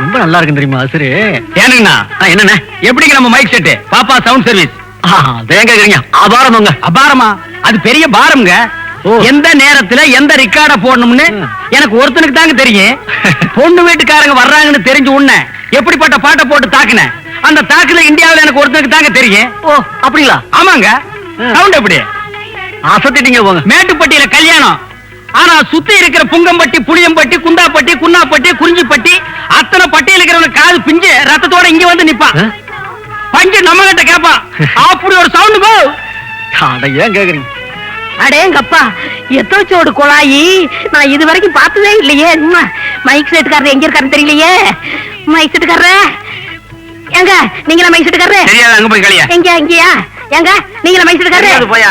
ரொம்ப நல்லா இருக்கு தெரியுமா சரி ஏனுங்கண்ணா என்னண்ணே? எப்படிங்க நம்ம மைக் செட்டு பாப்பா சவுண்ட் சர்வீஸ் கேக்குறீங்க. அபாரமாங்க அபாரமா? அது பெரிய பாரம்ங்க. ஓ. எந்த நேரத்துல எந்த ரெக்கார்ட போடணும்னு. எனக்கு ஒருத்தனுக்கு தாங்க தெரியும். பொண்ணு வீட்டுக்காரங்க வர்றாங்கன்னு தெரிஞ்சு உன்ன எப்படிப்பட்ட பாட்டை போட்டு தாக்குன அந்த தாக்குல இந்தியாவுல எனக்கு ஒருத்தனுக்கு தாங்க தெரியும். ஓ அப்படிங்களா? ஆமாங்க. சவுண்ட் எப்படி? அசத்திட்டீங்க போங்க. மேட்டுப்பட்டியில கல்யாணம். ஆனா சுத்தி இருக்கிற புங்கம்பட்டி புளியம்பட்டி குந்தாப்பட்டி குன்னாப்பட்டி குறிஞ்சிப்பட்டி அத்தனை பட்டியல் இருக்கிறவனுக்கு காது பிஞ்சு ரத்தத்தோட இங்க வந்து நிப்பான்? பஞ்சு நம்ம கிட்ட கேப்பான். அப்படி ஒரு சவுண்ட் போ. அட ஏன் கேக்குறீங்க? அடேங்கப்பா எத்தோச்சோடு குழாயி நான் இது வரைக்கும் பார்த்ததே இல்லையே. மைக் செட்டுக்காரர் எங்க இருக்காருன்னு தெரியலையே. மைக் செட்டுக்காரரே ஏங்க நீங்களா மைக் செட்டுக்காரரு அங்க போய் கலியா எங்க இங்கயா? ஏங்க நீங்களா மைக் செட்டுக்காரரு போயா?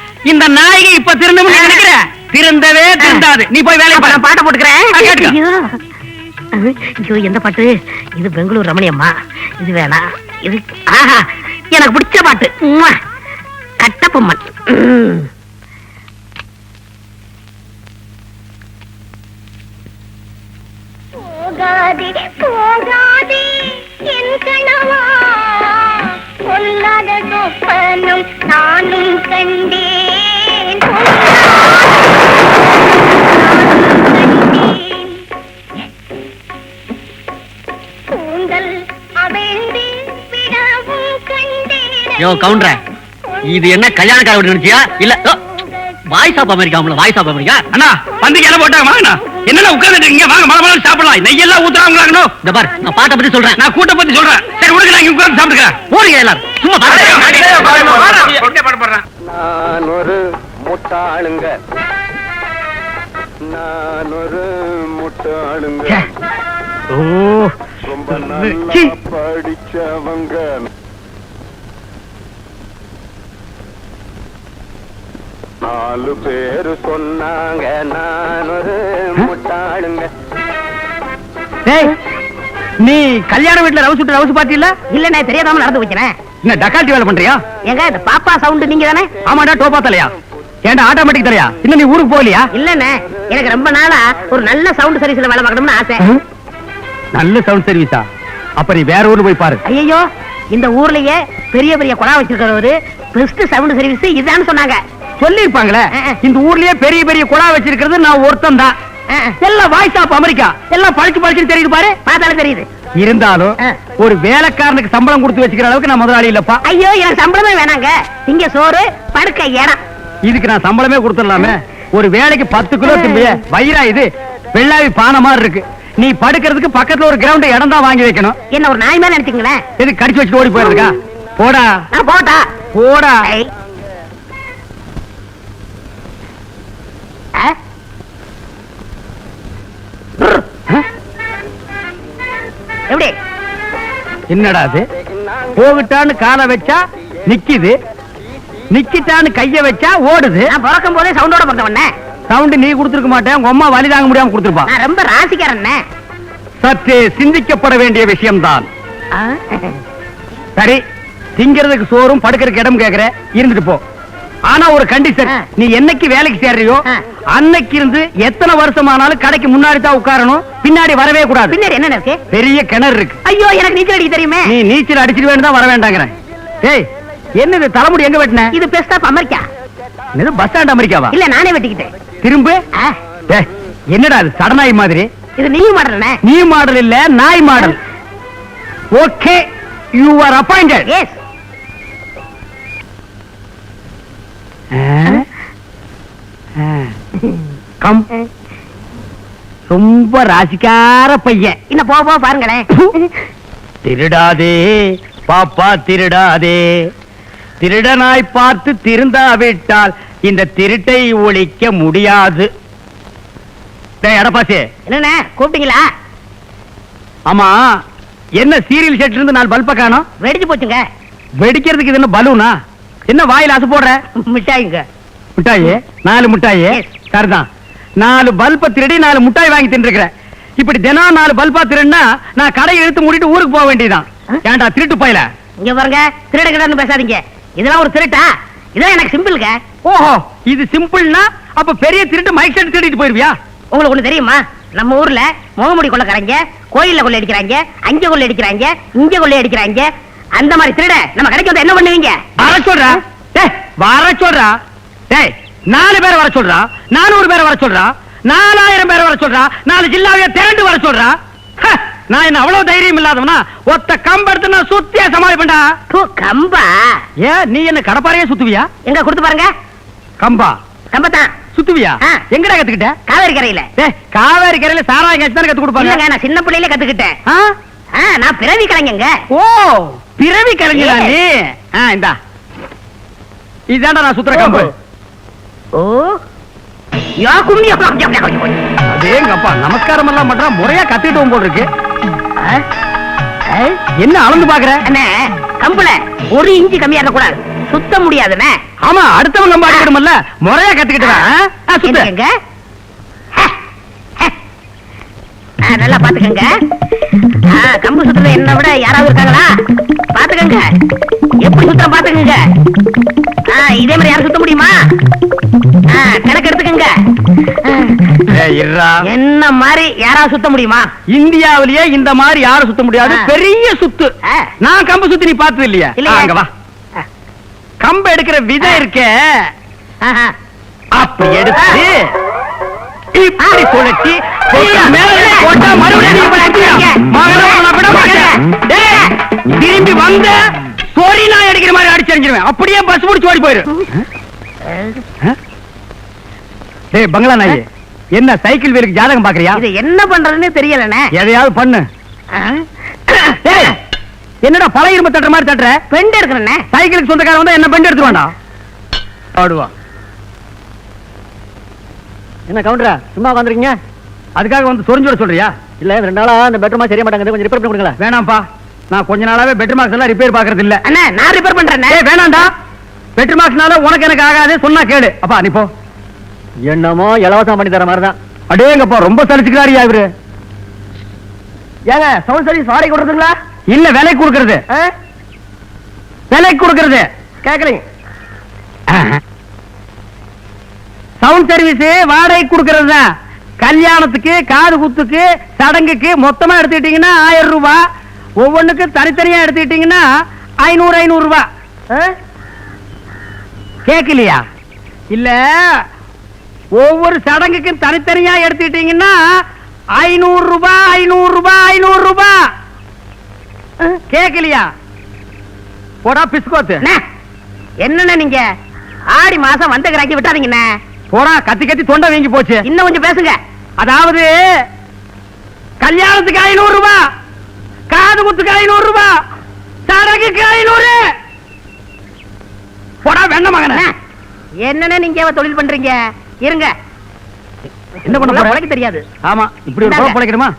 இந்த நாயகி இப்ப திருந்தவும் நினைக்கிற? திருந்தவே திருந்தாது. நீ போய் பாரு நான் பாட்டை போட்டுக்கிறேன். ஐயோ. எந்த பாட்டு? இது பெங்களூர் ரமணியம்மா இது வேணாம் இது ஆஹா எனக்கு பிடிச்ச பாட்டு. ம். போகாதே போகாதே என் கணவா பொல்லாத யோ கவுண்டர இது என்ன கல்யாணக்கார வீடு நினைச்சியா? இல்ல voice of America voice of America அண்ணா வந்து இலை போட்டாங்க வாங்கண்ணா என்னென்ன உட்கார்ந்துட்டு இருக்கீங்க? வாங்க மழை மழை சாப்பிடலாம். நெய்யெல்லாம் ஊத்துறாங்களாங்கண்ணோ இந்த பார் நான் பாட்டை பத்தி சொல்றேன். நான் கூட்ட பத்தி சொல்றேன். சரி உனக்கு நான் இங்க உட்கார்ந்து சாப்பிட்டுக்கிறேன். போறீங்க எல்லாரும். சும்மா பாருங்க. நான் ஒரு முட்டாளுங்க. நான் ஒரு முட்டாளுங்க. ஓ. ரொம்ப நல்லா. படிச்சவங்க. நாலு பேரு சொன்னாங்க நான் ஒரு முட்டாளுங்க நீ கல்யாண வீட்டுல ரவுஸ் விட்டு ரவுஸ் பாத்தி இல்ல இல்ல நான் தெரியாதாம நடந்து வைக்கிறேன் என்ன டக்கால்ட்டி வேலை பண்றியா? ஏங்க இந்த பாப்பா சவுண்ட் நீங்க தானே ஆமாடா டோப்பா தலையா? ஏன்டா ஆட்டோமேட்டிக் தலையா? இன்னும் நீ ஊருக்கு போகலையா? இல்லண்ணே எனக்கு ரொம்ப நாளா ஒரு நல்ல சவுண்ட் சர்வீஸ்ல வேலை பார்க்கணும்னு ஆசை. நல்ல சவுண்ட் சர்வீஸா அப்ப நீ வேற ஊர்ல போய் பாரு. ஐயோ இந்த ஊர்லயே பெரிய பெரிய குழா வச்சிருக்கிறவரு பெஸ்ட் சவுண்ட் சர்வீஸ் இதுதான் சொன்னாங்க. சொல்லிருப்பாங்களே. இந்த ஊர்லயே பெரிய பெரிய குழா வச்சிருக்கிறது நான் ஒருத்தன் தான். எல்லாம் வாய்ஸ் ஆஃப் அமெரிக்கா எல்லாம் படிச்சு படிச்சு தெரியுது பாரு. பார்த்தாலும் தெரியுது. இருந்தாலும். ஒரு வேலைக்காரனுக்கு சம்பளம் கொடுத்து வச்சுக்கிற அளவுக்கு நான் முதலாளி இல்லப்பா. ஐயோ எனக்கு சம்பளமே வேணாங்க. இங்க சோறு படுக்க இடம். இதுக்கு நான் சம்பளமே கொடுத்துடலாமே. ஒரு வேலைக்கு பத்து கிலோ திம்பிய வயிறா இது. வெள்ளாவி பானை மாதிரி இருக்கு. நீ படுக்கிறதுக்கு பக்கத்துல ஒரு கிரவுண்ட் இடம் தான் வாங்கி வைக்கணும். என்ன ஒரு நாய் மேல நினைச்சுங்களேன் எது கடிச்சு வச்சுட்டு ஓடி போயிருக்கா போடா. போட்டா போடா. எப்படி? என்னடா அது? போகிட்டான்னு காலை வச்சா நிக்குது. நிக்கிட்டான்னு கைய வச்சா ஓடுது. நான் பிறக்கும் போதே சவுண்டோட பிறந்தவண்ணே சவுண்ட் நீ கொடுத்துருக்க மாட்டேன். உங்க அம்மா வலி தாங்க முடியாம கொடுத்துருப்பா. நான் ரொம்ப ராசிக்காரண்ணே சற்றே சிந்திக்கப்பட வேண்டிய விஷயம்தான்? சரி திங்கிறதுக்கு சோறும் படுக்கிறதுக்கு இடம் கேக்குற. இருந்துட்டு போ. ஆனா ஒரு கண்டிஷன். நீ என்னைக்கு வேலைக்கு சேர்றியோ. அன்னைக்கு இருந்து எத்தனை வருஷமானாலும் கடைக்கு முன்னாடி தான் உட்காரணும். பின்னாடி வரவே கூடாது. பின்னாடி என்ன இருக்கு? பெரிய கிணறு இருக்கு. ஐயோ எனக்கு நீச்சல் அடிக்க தெரியுமே. நீ நீச்சல் அடிச்சிட்டு தான் வர வேண்டாங்கிறேன் ஏய் என்னது தலைமுடி எங்க வெட்டின? இது பெஸ்ட் ஆஃப் அமெரிக்கா. இது பஸ் ஸ்டாண்ட் அமெரிக்காவா? இல்ல நானே வெட்டிக்கிட்டேன். திரும்ப. என்னடா அது சடனாய் மாதிரி? இது நீயும் மாடலனே நீ மாடல் இல்ல நாய் model. Okay you are appointed as come ரொம்ப ராசிக்கார பையன். போக போக பாருங்களேன் திருடாதே பாப்பா திருடாதே. திருடனாய் பார்த்து திருந்தாவிட்டால் இந்த திருட்டை ஒழிக்க முடியாது. டேய் எடப்பாசி என்னண்ணே கூப்பிட்டீங்களா? ஆமா என்ன சீரியல் செட் இருந்து நாலு பல்ப காணோம்? வெடிச்சு போச்சுங்க. வெடிக்கிறதுக்கு இது என்ன பலூனா? என்ன வாயில அசு போடுற? மிட்டாய்ங்க. மிட்டாயி? நாலு மிட்டாயி. சரிதான் நாலு பல்ப திருடி நாலு மிட்டாய் வாங்கி தின்றுக்கிறேன் இப்படி தினம் நாலு பல்பா திருடினா நான் கடை இழுத்து மூடிட்டு ஊருக்கு போக வேண்டியதுதான். ஏன்டா திருட்டு போயில? இங்க பாருங்க திருட கிடன்னு பேசாதீங்க. இதெல்லாம் ஒரு திருட்டா? இதெல்லாம் எனக்கு சிம்பிளுங்க. ஓஹோ இது சிம்பிள்னா அப்ப பெரிய திருட்டு மைக் செட் திருடிட்டு போயிருவியா? உங்களுக்கு ஒண்ணு தெரியுமா? நம்ம ஊர்ல முகமுடி கொள்ளக்காரங்க கோயில்ல கொள்ளை அடிக்கிறாங்க அங்க கொள்ளை அடிக்கிறாங்க இங்க கொள்ளை அடிக்கிறாங்க. அந்த மாதிரி திருட நம்ம கடைக்கு வந்து என்ன பண்ணுவீங்க? வர சொல்றா. வர சொல்றா. டேய் நாலு பேரை வர சொல்றா நானூறு பேரை வர சொல்றா நாலாயிரம் பேரை வர சொல்றா நாலு ஜில்லாவைய திரண்டு வர சொல்றா. நான் என்ன அவ்வளவு தைரியம் இல்லாதவனா? ஒத்த கம்பெடுத்து நான் சுத்தியா சமாளிப்பேன்டா. தூ, கம்பா? ஏன் நீ என்ன கடப்பாறையே சுத்துவியா? எங்க கொடுத்து பாருங்க. கம்பா. கம்பத்தான். சுத்துவியா. எங்கடா கத்துக்கிட்ட? காவேரி கரையில. காவேரி கரையில சாராயம் கட்சி தானே கத்து கொடுப்பாங்க? நான் சின்ன பிள்ளையில கத்துக்கிட்டேன். நான் பிறவி கலைஞங்க. ஓ பிறவி கலைஞரா நீ? இதாண்டா நான் சுத்துற கம்பு. ஓ யா கும்மி அதேங்கப்பா நமஸ்காரம் எல்லாம் முறையா போல் இருக்கு? ஆ? என்ன அளந்து பாக்குற அண்ணே கம்புல ஒரு இன்ச்சு கம்மியா இருக்க கூடாது சுத்த முடியாதுண்ணே ஆமா அடுத்தவங்க நம்ம அடிக்கணும்ல முறையா கத்துக்கிட்டு வா, ஆ? ஆ, சுத்து என்னங்க? ஹ, ஹ. ஆ, நல்லா பாத்துக்கங்க கம்பு சுத்துறது என்ன விட யாராவது இருக்காங்களா? பாத்துக்கங்க. எப்படி சுத்த பாத்துக்கங்க. இதே மாதிரி யாரும் சுத்த முடியுமா? கணக்கு எடுத்துக்கங்க. என்ன மாதிரி யாராவது சுத்த முடியுமா? இந்தியாவிலேயே இந்த மாதிரி யாரும் சுத்த முடியாது. பெரிய சுத்து. நான் கம்பு சுத்தி நீ பார்த்தது இல்லையா? அங்க வா. கம்பு எடுக்கிற விதை இருக்கே. அப்படி எடுத்து இப்படி சுழட்டி மேல போட்டா மறுபடியும் திரும்பி வந்த சொறி நான் அடிக்கிற மாதிரி அடிச்சறிஞ்சிருவேன் அப்படியே பஸ் முடிச்சு ஓடி போயிரு. டேய் பங்களா நாயி என்ன சைக்கிள் வீலுக்கு ஜாதகம் பாக்குறியா? இது என்ன பண்றதுன்னு தெரியலண்ணே. எதையாவது பண்ணு. என்னடா பழைய இரும்பு தட்டுற மாதிரி தட்டுற? பெண்டு எடுக்கிறேண்ணே சைக்கிளுக்கு சொந்தக்காரன் வந்தா என்ன பெண்டு எடுத்து வேண்டாம் ஆடுவா என்ன கவுண்டரா சும்மா உட்காந்துருக்கீங்க அதுக்காக வந்து சொரிஞ்சு விட சொல்றியா? இல்ல ரெண்டு நாளா அந்த பெட்ரூமா சரியா மாட்டாங்க கொஞ்சம் ரிப்பேர் பண்ணி கொடுங்களேன். வேணாம்ப்பா. நான் கொஞ்ச நாளாவே பெட்ரு மார்க்ஸ் எல்லாம் ரிப்பேர் பாக்குறது இல்ல. அண்ணா நான் ரிப்பேர் ஏய் வேணாம்டா. பெட்ரு மார்க்ஸ்னால உனக்கு எனக்கு ஆகாது சொன்னா கேளு. அப்பா நீ போ. என்னமோ இலவசம் பண்ணி தர மாதிரி தான் அடேங்கப்பா ரொம்ப சலிச்சுக்கிறாரியா இவரு. ஏங்க சவுண்ட் சர்வீஸ் வாடகை கொடுத்துங்களா இல்ல விலை கொடுக்கறது. விலை கொடுக்கறது. கேட்கலீங்க சவுண்ட் சர்வீஸ் வாடகை கொடுக்கறது தான் கல்யாணத்துக்கு காது குத்துக்கு சடங்குக்கு மொத்தமா எடுத்துக்கிட்டீங்கன்னா ஆயிரம் ரூபாய் ஒவ்வொன்றுக்கு தனித்தனியா எடுத்துக்கிட்டீங்கன்னா ஐநூறு ஐநூறு ரூபாய் கேட்கலையா? இல்ல ஒவ்வொரு சடங்குக்கும் தனித்தனியா எடுத்துக்கிட்டீங்கன்னா ஐநூறு ரூபாய் ஐநூறு ரூபாய் ஐநூறு ரூபாய் கேட்கலையா? போடா பிஸ்கோத்து. என்னண்ணே நீங்க? ஆடி மாசம் வந்த கிராக்கி விட்டாதீங்கண்ணே. போடா கத்தி கத்தி தொண்டை வீங்கி போச்சு. இன்னும் கொஞ்சம் பேசுங்க. அதாவது கல்யாணத்துக்கு ஐநூறு ரூபாய் காது குத்துக்கு ஐநூறு ரூபாய் சடங்குக்கு ஐநூறு. போடா வெண்ண மகன. என்னண்ணே நீங்க தொழில் பண்றீங்க? இருங்க. என்ன பண்ண? உழைக்க தெரியாது. ஆமா இப்படி ஒரு. குழப்பம் பிழைக்கணுமா?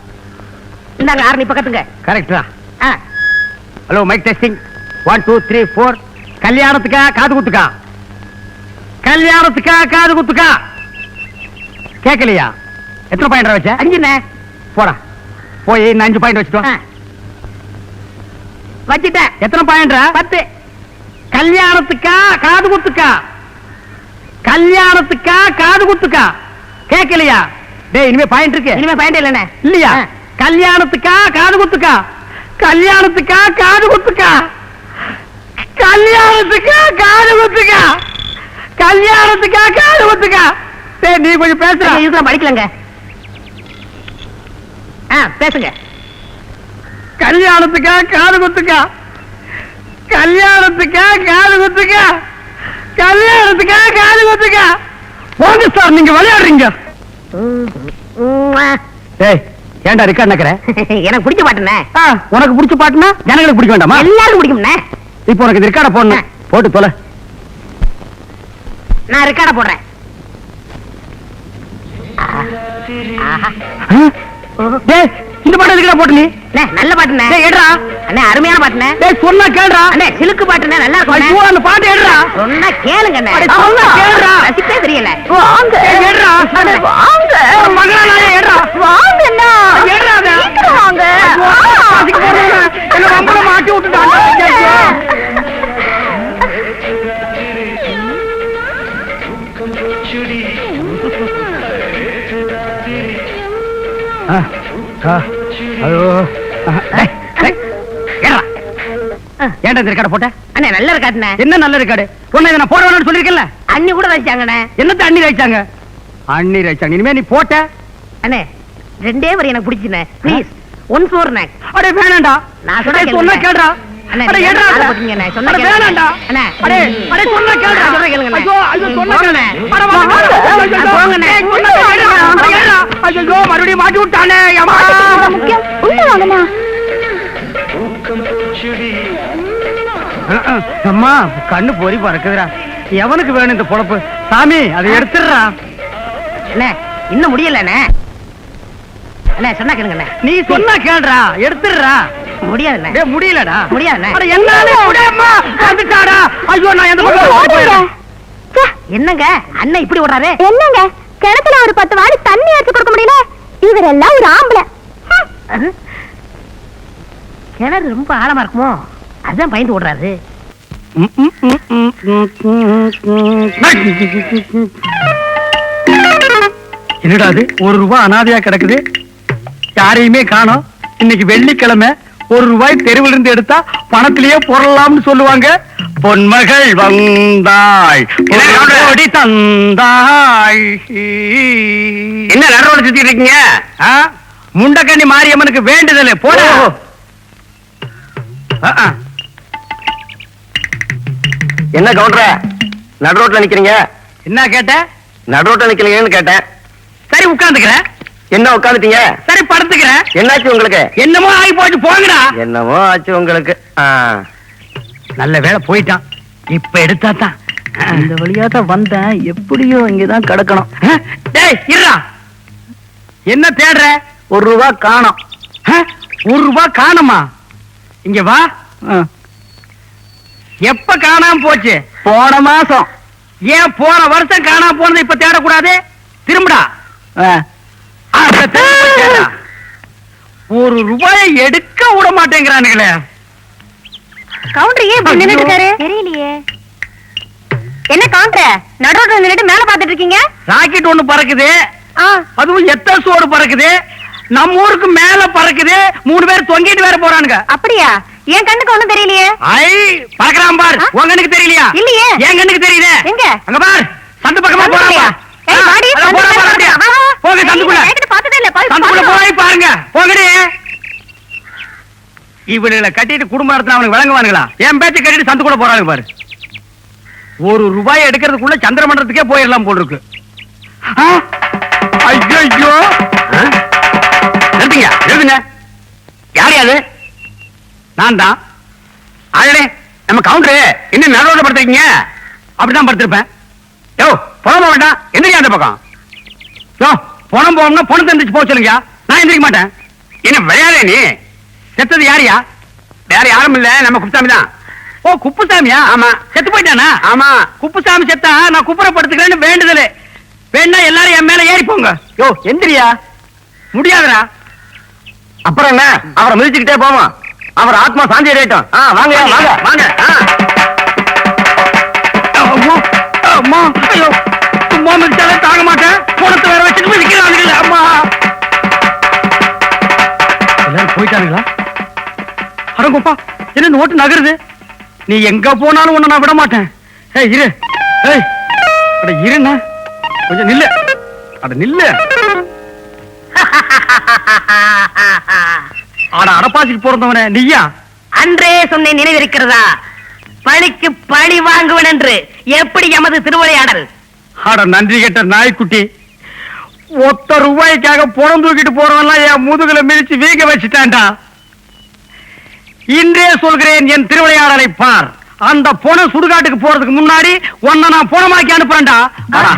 இந்தாங்க ஆரணி பக்கத்துங்க கரெக்டா hello mic testing one two three four கல்யாணத்துக்கா காது குத்துக்கா? கல்யாணத்துக்கா காது குத்துக்கா? கேட்கலையா? எத்தனை பாயிண்ட் வச்ச? அஞ்சுண்ணே போடா. போய் இந்த அஞ்சு பாயிண்ட் வச்சுட்டு. வச்சிட்டேன். எத்தனை பாயிண்ட்ரா பத்து. கல்யாணத்துக்கா காது குத்துக்கா? கல்யாணத்துக்கா காது குத்துக்கா? கேட்கலையா டேய் இனிமே பாயிண்ட் இருக்கு. இனிமே பயன் இல்லைண்ணே. இல்லையா. கல்யாணத்துக்கா காது குத்துக்கா? கல்யாணத்துக்கா காது குத்துக்கா? கல்யாணத்துக்கா காது குத்துக்கா? கல்யாணத்துக்கா காது குத்துக்கா? டேய் நீ கொஞ்சம் பேசுற இதுக்கு நான் படிக்கலங்க. பேசுங்க. கல்யாணத்துக்கா காது குத்துக்கா? கல்யாணத்துக்கா காது குத்துக்கா? கல்யாணத்துக்கா காது குத்துக்கா? போங்க சார் நீங்க விளையாடுறீங்க. ஏய் ஏன்டா ரிக்கார்ட் நக்கற? எனக்கு பிடிச்ச பாட்டுண்ணே. உனக்கு பிடிச்ச பாட்டுனா ஜனங்களுக்கு பிடிக்க வேண்டாமா? எல்லாருக்கும் பிடிக்கும்ண்ணே. இப்போ உனக்கு ரிக்கார்ட போடணும். போட்டு தொலை. நான் ரெக்கார்ட போடுறேன். இந்த பாட்டு எதுக்குடா போட்டு நீ? அண்ணே, நல்ல பாட்டுண்ணே. டேய் எடுறா. அண்ணே அருமையான பாட்டுண்ணே. டேய் சொன்னா கேளுடா. அண்ணே சிலுக்கு பாட்டுண்ணே நல்லா ஐயோ இருக்கும் அந்த பாட்டு எடுறா. சொன்னா கேளுங்க அண்ணே. அட, சொன்னா கேளுடா. ரசிப்பே தெரியல. வாங்க. எடுறா. அண்ணே, வாங்க. மகளா நானே எடுறா. சீக்கிரம் வாங்க. அதுக்கு போறேன். என்ன வம்பல மாட்டி விட்டுட்டாங்க ஐயோ. ஏன்டா இந்த ரெக்கார்ட போட்ட? அண்ணே நல்ல இருக்காட்டுண்ணே என்ன நல்ல ரெக்கார்டு? உன்னை நான் போட வேணும்னு சொல்லிருக்கேன்ல அண்ணி கூட ரசிச்சாங்கண்ணே என்னத்த அண்ணி வச்சாங்க அண்ணி வச்சாங்க இனிமே நீ போட்ட. அண்ணே ரெண்டே வரி எனக்கு பிடிச்சுண்ணே ப்ளீஸ் ஒன் ஃபோர்ண்ணே அடே வேணாம்டா நான் சொன்னா அடே, சொன்னா. கேளுடா. அண்ணே, அடே, அத? போட்டீங்கண்ணே, சொன்னா அடே, அண்ணே. அடே, அடே, சொன்னா. நான் கேளுங்கண்ணே. ஐயோ, ஐயோ, சொன்னா. அட. போங்கண்ணே. அஹ், அம்மா கண்ணு பொறி பறக்குதுடா. எவனுக்கு வேணும் இந்த பொழப்பு? சாமி அதை எடுத்துடுறா. அண்ணே இன்னும் முடியலண்ணே அண்ணே. சொன்னா கேளுங்கண்ணே நீ சொன்னா கேளுடா எடுத்துடுறா. முடியாதுண்ணே. டேய், முடியலடா. முடியாதுண்ணே. அட, என்னால முடியாம வந்துட்டாடா. ஐயோ நான் எந்த பக்கம் போயிடுறேன் என்னங்க? அண்ணன் இப்படி ஓடுறாரு? என்னங்க? கிணத்துல ஒரு பத்து வாடி தண்ணி எடுத்து கொடுக்க முடியல? இவரெல்லாம் ஒரு ஆம்பளை. கிணறு ரொம்ப ஆழமா இருக்குமோ? அதான் பயந்து ஓடுறாரு. என்னடா அது? ஒரு ரூபாய் அனாதையா கிடக்குது? யாரையுமே காணோம். இன்னைக்கு வெள்ளிக்கிழமை ஒரு ரூபாய் தெருவில் இருந்து எடுத்தா பணத்திலேயே பொருளாம்னு சொல்லுவாங்க. பொன்மகள் வந்தாய் என்ன ஒரு சொல்ற? கோடி தந்தாய். என்ன நடுவோட சுத்திட்டு இருக்கீங்க? ஆ? முண்டக்கண்ணி மாரியம்மனுக்கு வேண்டுதல். போட. என்ன கவுண்டர? நடு ரோட்ல நிக்கிறீங்க? என்ன கேட்ட? நடு ரோட்ல நிக்கிறீங்கன்னு கேட்டேன். சரி உட்கார்ந்துக்கிறேன் என்ன உட்காந்துட்டீங்க? சரி படுத்துக்கிறேன். என்னாச்சு உங்களுக்கு? என்னமோ ஆகி போச்சு போங்கடா. என்னமோ ஆச்சு உங்களுக்கு. நல்ல வேலை போயிட்டான். இப்ப எடுத்தா தான். இந்த வழியா தான் வந்தேன். எப்படியோ இங்கதான் கிடக்கணும். டேய் இருடா. என்ன தேடுற? ஒரு ரூபா காணோம்? ஒரு ரூபாய் காணுமா? இங்க வா. எப்ப காணாம போச்சு? போன மாசம். ஏன் போன வருஷம் காணாம போனது இப்ப தேடக்கூடாது? திரும்புடா. ஒரு ரூபாயை எடுக்க விட மாட்டேங்கிறானுங்களே. கவுண்டர் ஏன் இப்படி நின்னுட்டு இருக்காரு தெரியலையே. என்ன கவுண்டர்? நடுரோட்ல நின்னுட்டு மேல பாத்துட்டு இருக்கீங்க? ராக்கெட் ஒண்ணு பறக்குது. அதுவும் எத்த சோடு பறக்குது. நம்ம ஊருக்கு மேல பறக்குது மூணு பேர் தொங்கிட்டு வேற போறானுங்க. அப்படியா? என் கண்ணுக்கு ஒண்ணும் தெரியலையே. ஐ பறக்கலாம் பார்? உன் கண்ணுக்கு தெரியலையா? இல்லையே. என் கண்ணுக்கு தெரியுதே எங்க? அங்க பார். சந்து பக்கமா போறாங்க? ஏய், வாடி, போங்க சந்துக்குள்ள. பார்த்ததே இல்ல, சந்துக்குள்ள. போய் பாருங்க. போங்கடி. இவனுங்களை கட்டிட்டு குடும்பம் நடத்தின அவனுக்கு விளங்குவானுங்களா? என் பேச்ச கட்டிட்டு சந்துக்குள்ள போறாங்க பாரு. ஒரு ரூபாய் எடுக்கிறதுக்குள்ள சந்திரமண்டலத்துக்கே போயிடலாம் போல் இருக்கு. ஐயோ நிறுத்துங்க யார் அது? நான் தான் ஆளே நம்ம கவுண்டரு இன்னும் நடு ரோட்ல படுத்துருக்கீங்க? அப்படிதான் படுத்திருப்பேன். யோ போக வேண்டாம் எந்திரிக்க அந்த பக்கம். யோ பணம் போகணும்னா பணத்தை எந்திரிச்சு போக சொல்லுங்க நான் எந்திரிக்க மாட்டேன். என்ன விளையாடே நீ? செத்தது யாரியா? வேற யாரும் இல்ல. நம்ம குப்தாமி தான் ஓ குப்புசாமியா? ஆமா. செத்து போயிட்டானா? ஆமா. குப்புசாமி செத்தா நான் குப்புறப்படுத்துக்கிறேன்னு வேண்டுதல். வேணா எல்லாரும் என் மேல ஏறி போங்க. யோ எந்திரியா? முடியாதுடா. அப்புறம் என்ன? அவரை மிதிச்சுக்கிட்டே போவோம் அவர் ஆத்மா சாந்தி அடையட்டும். ஆ வாங்க வாங்க வாங்க. அம்மா, ஐயோ, சும்மா மிதிச்சாலே தாங்க மாட்டேன். போனத்தை வேற வச்சுட்டு மிதிக்கிறானுங்களே அம்மா. எல்லாரும் போயிட்டானுங்களா? அடங்கப்பா என்ன ஓட்டு நகருது? நீ எங்க போனாலும் உன்னை நான் விட மாட்டேன். ஏய் இரு. ஏய் அட இருண்ணா. கொஞ்சம் நில்லு. அட நில்லு. அட அடப்பாசிக்கு பிறந்தவனே நீயா? அன்றே சொன்னேன் நினைவிருக்கிறதா? பழிக்கு பழி வாங்குவன் என்று எப்படி எமது திருவிளையாடல்? அட நன்றி கெட்ட நாய்க்குட்டி. ஒத்த ரூபாய்க்காக புறம் தூக்கிட்டு போறவன்லாம் என் முதுகுல மிதிச்சு வீக வச்சுட்டான்டா. இன்றே சொல்கிறேன் என் திருவிளையாடலை பார். அந்த பொண சுடுகாட்டுக்கு போறதுக்கு முன்னாடி உன்னை நான் புணமாக்கி அனுப்புறேன்டா. வாடா,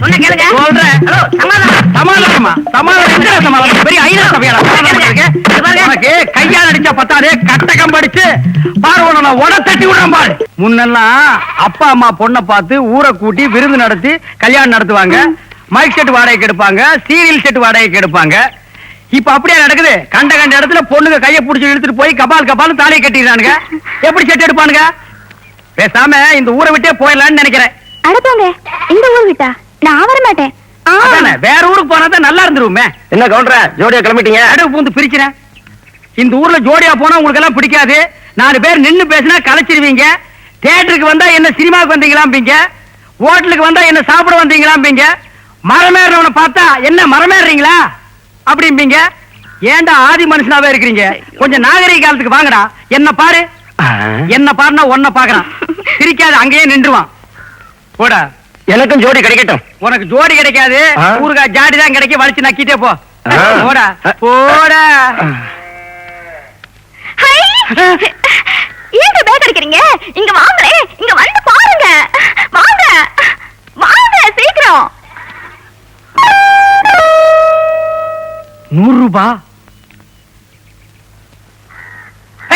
சொன்ன கேளுங்க. சொல்றேன். ஹலோ சமாதானம். சமாதானமா? சமாதானம். எங்க சமாதானம்? பெரிய ஐநா சபையாடா சமாதானம் இருக்கு? உனக்கு கையால் அடிச்சா பத்தாதே கட்டகம் படிச்சு பாரு நான் உட தட்டி விடுறேன் பாரு. முன்னெல்லாம் அப்பா அம்மா பொண்ணை பார்த்து ஊரை கூட்டி விருந்து நடத்தி கல்யாணம் நடத்துவாங்க. மைக் செட் வாடகைக்கு எடுப்பாங்க. சீரியல் செட் வாடகைக்கு எடுப்பாங்க. இப்ப அப்படியே நடக்குது? கண்ட கண்ட இடத்துல பொண்ணுங்க கையை பிடிச்சி இழுத்துட்டு போய் கபால் கபால் தாலியை கட்டிடுறானுங்க. எப்படி செட் எடுப்பானுங்க? பேசாம இந்த ஊரை விட்டே போயிடலாம்னு நினைக்கிறேன். அடப்பாங்க இந்த ஊர் விட்டா? நான் வர மாட்டேன் வேற ஊருக்கு போனா தான் நல்லா இருந்துருமே. என்ன கவுண்டர ஜோடியா கிளம்பிட்டீங்க? அடுவு பூந்து பிரிக்கிறேன் இந்த ஊர்ல ஜோடியா போனா உங்களுக்கு எல்லாம் பிடிக்காது. நாலு பேர் நின்னு பேசினா கலைச்சிருவீங்க. தியேட்டருக்கு வந்தா என்ன சினிமாவுக்கு வந்தீங்களாம்பீங்க. ஹோட்டலுக்கு வந்தா என்ன சாப்பிட வந்தீங்களாம்பீங்க. மரமேறவனை பார்த்தா என்ன மரமேறீங்களா? அப்படிம்பீங்க. ஏன்டா ஆதி மனுஷனாவே இருக்கிறீங்க? கொஞ்சம் நாகரிக காலத்துக்கு வாங்கடா. என்ன பாரு. என்ன பாருனா ஒன்ன பாக்குறான் சிரிக்காது அங்கேயே நின்றுவான். போடா. எனக்கும் ஜோடி கிடைக்கட்டும். உனக்கு ஜோடி கிடைக்காது. ஆ? ஊருகா ஜாடி தான் கிடைக்கும் வலிச்சு நக்கிட்டே போ. போடா. போடா. ஹை! ஏங்க பேக் அடிக்கிறீங்க? இங்க வாங்களே இங்க வந்து பாருங்க. வாங்க. வாங்க சீக்கிரம். நூறு ரூபாய்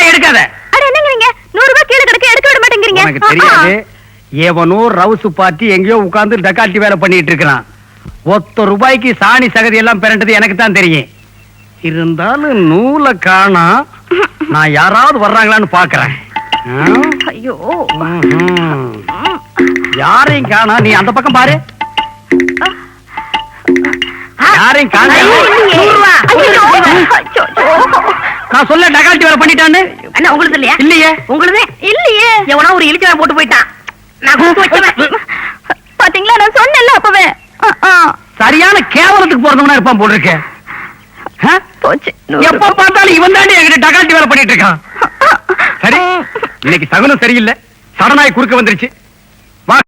எடுக்காத. அட என்னங்கிறீங்க நூறு ரூபாய் கீழே கிடக்க எடுக்க விட மாட்டேங்கிறீங்க. தெரியாது. எவனோ ரவுசு பார்ட்டி எங்கேயோ உட்கார்ந்து டக்காட்டி வேலை பண்ணிட்டு இருக்கிறான். ஒத்த ரூபாய்க்கு சாணி சகதி எல்லாம் பிறண்டது எனக்கு தான் தெரியும். இருந்தாலும் நூலை காணா நான் யாராவது வர்றாங்களான்னு பாக்குறேன்? ஐயோ. யாரையும் காணா நீ அந்த பக்கம் பாரு. யாரையும் காணா. நான் சொல்ல டகாட்டி வேலை பண்ணிட்டான்னு. உங்களுக்கு இல்லையா? இல்லையே. உங்களுக்கு இல்லையே எவனா ஒரு இழிச்சவன் போட்டு போயிட்டான். நான் வச்சவன் பாத்தீங்களா? நான் சொன்னேன்ல அப்பவே. சரியான கேவலத்துக்கு பிறந்தவனா இருப்பான் போல இருக்க. எப்ப பார்த்தாலும் இவன் தாண்டி என்கிட்ட டகாட்டி வேலை பண்ணிட்டு இருக்கான். சரி இன்னைக்கு சகுனம் சரியில்லை. சடனாய் குறுக்க வந்துருச்சு.